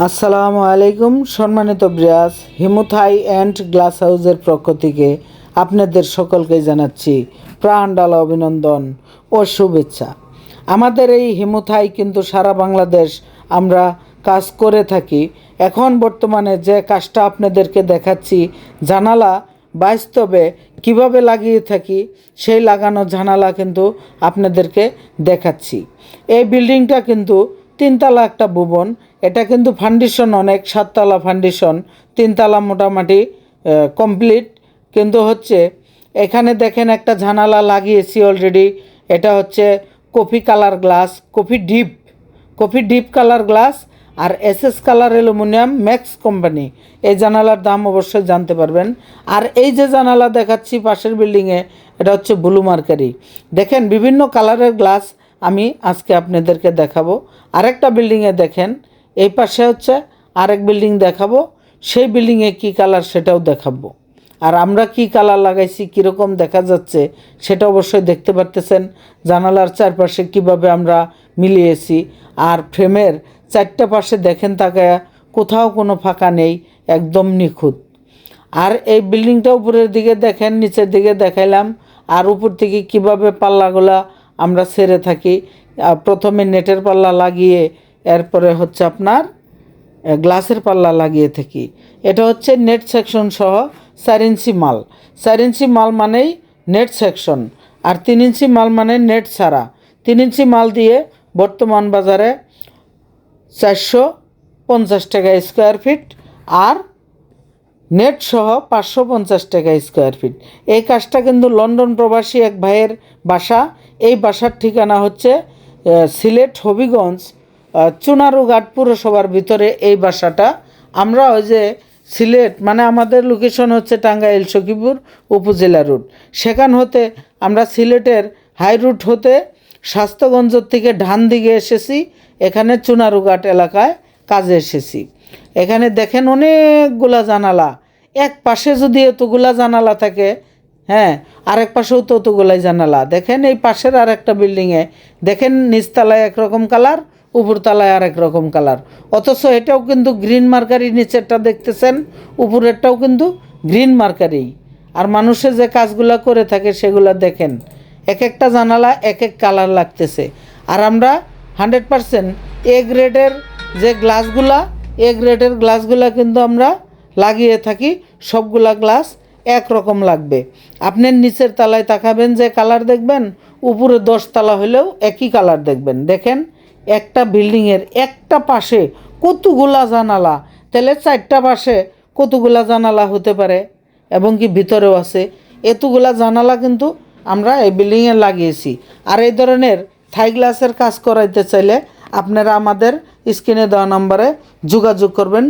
আসসালামু আলাইকুম, সম্মানিত ব্রিয়াস হিমুথাই অ্যান্ড গ্লাস হাউসের পক্ষ থেকে আপনাদের সকলকে জানাচ্ছি প্রাণডালা অভিনন্দন ও শুভেচ্ছা। আমাদের এই হিমুথাই কিন্তু সারা বাংলাদেশ আমরা কাজ করে থাকি। এখন বর্তমানে যে কাজটা আপনাদেরকে দেখাচ্ছি, জানালা বাস্তবে কীভাবে লাগিয়ে থাকি, সেই লাগানো জানালা কিন্তু আপনাদেরকে দেখাচ্ছি। এই বিল্ডিংটা কিন্তু তিনতলা একটা ভুবন এটা কিন্তু ফাউন্ডেশন অনেক, সাততলা ফাউন্ডেশন তিনতলা মোটামুটি কমপ্লিট কিন্তু হচ্ছে, এখানে দেখেন একটা জানালা লাগিয়েছি অলরেডি এটা হচ্ছে coffee colour glass coffee deep coffee deep colour glass আর S S colour aluminium max company এই জানালার দাম অবশ্যই জানতে পারবেন। আর এই যে জানালা দেখাচ্ছি পাশের বিল্ডিংয়ে এটা হচ্ছে ব্লু মার্কারি দেখেন বিভিন্ন কালারের গ্লাস আমি আজকে আপনাদেরকে দেখাবো। আরেকটা বিল্ডিংয়ে দেখেন এই পাশে হচ্ছে আরেক বিল্ডিং দেখাবো। সেই বিল্ডিংয়ে কী কালার সেটাও দেখাবো। আর আমরা কি কালার লাগাইছি কীরকম দেখা যাচ্ছে, সেটা অবশ্যই দেখতে পারতেছেন। জানালার চারপাশে কীভাবে আমরা মিলিয়েছি। আর ফ্রেমের চারটা পাশে দেখেন তাকে কোথাও কোনো ফাঁকা নেই, একদম নিখুঁত। আর এই বিল্ডিংটা উপরের দিকে দেখেন, নিচের দিকে দেখাইলাম। আর উপর থেকে কীভাবে পাল্লাগুলা আমরা সেরে থাকি। প্রথমে নেটের পাল্লা লাগিয়ে এরপরে হচ্ছে আপনার গ্লাসের পাল্লা লাগিয়ে থাকি। এটা হচ্ছে নেট সেকশন সহ চার ইঞ্চি মাল। চার ইঞ্চি মাল মানেই নেট সেকশন, আর তিন ইঞ্চি মাল মানে নেট ছাড়া। তিন ইঞ্চি মাল দিয়ে বর্তমান বাজারে চারশো পঞ্চাশ টাকা স্কোয়ার ফিট আর নেট সহ পাঁচশো পঞ্চাশ টাকা স্কোয়ার ফিট এই কাজটা কিন্তু লন্ডন প্রবাসী এক ভাইয়ের বাসা। এই বাসার ঠিকানা হচ্ছে সিলেট হবিগঞ্জ চুনারুঘাট পুরসভার ভিতরে এই বাসাটা। আমরা ওই যে সিলেট মানে আমাদের লোকেশন হচ্ছে টাঙ্গাইল সখীপুর উপজেলা রুট সেখান হতে আমরা সিলেটের হাই রুট হতে স্বাস্থ্যগঞ্জ থেকে ডান দিকে এসেছি, এখানে চুনারুঘাট এলাকায় কাজে এসেছি। এখানে দেখেন অনেকগুলা জানালা। এক পাশে যদি এতগুলা জানালা থাকে হ্যাঁ আরেক পাশেও তো অতগুলাই জানালা। দেখেন এই পাশের আর একটা বিল্ডিংয়ে দেখেন নিচতলায় একরকম কালার উপরতলায় আর এক রকম কালার অথচ এটাও কিন্তু গ্রিন মার্কারি নিচেরটা দেখতেছেন, উপরেরটাও কিন্তু গ্রিন মার্কারি আর মানুষে যে কাজগুলো করে থাকে সেগুলো দেখেন এক একটা জানালা এক এক কালার লাগতেছে। আর আমরা হান্ড্রেড পারসেন্ট এ গ্রেডের যে গ্লাসগুলা এ গ্রেডের গ্লাসগুলা কিন্তু আমরা লাগিয়ে থাকি, সবগুলা গ্লাস একরকম লাগবে। আপনার নিচের তালায় তাকাবেন, যে কালার দেখবেন, উপরে দশ তালা হলেও একই কালার দেখবেন। দেখেন একটা বিল্ডিংয়ের একটা পাশে কতগুলা জানালা, তাহলে চারটা পাশে কতগুলা জানালা হতে পারে এবং কি ভিতরেও আছে। এতগুলা জানালা কিন্তু আমরা এই বিল্ডিংয়ে লাগিয়েছি। আর এই ধরনের থাই গ্লাসের কাজ করাইতে চাইলে আপনারা আমাদের স্ক্রিনে দেওয়া নম্বরে যোগাযোগ করবেন।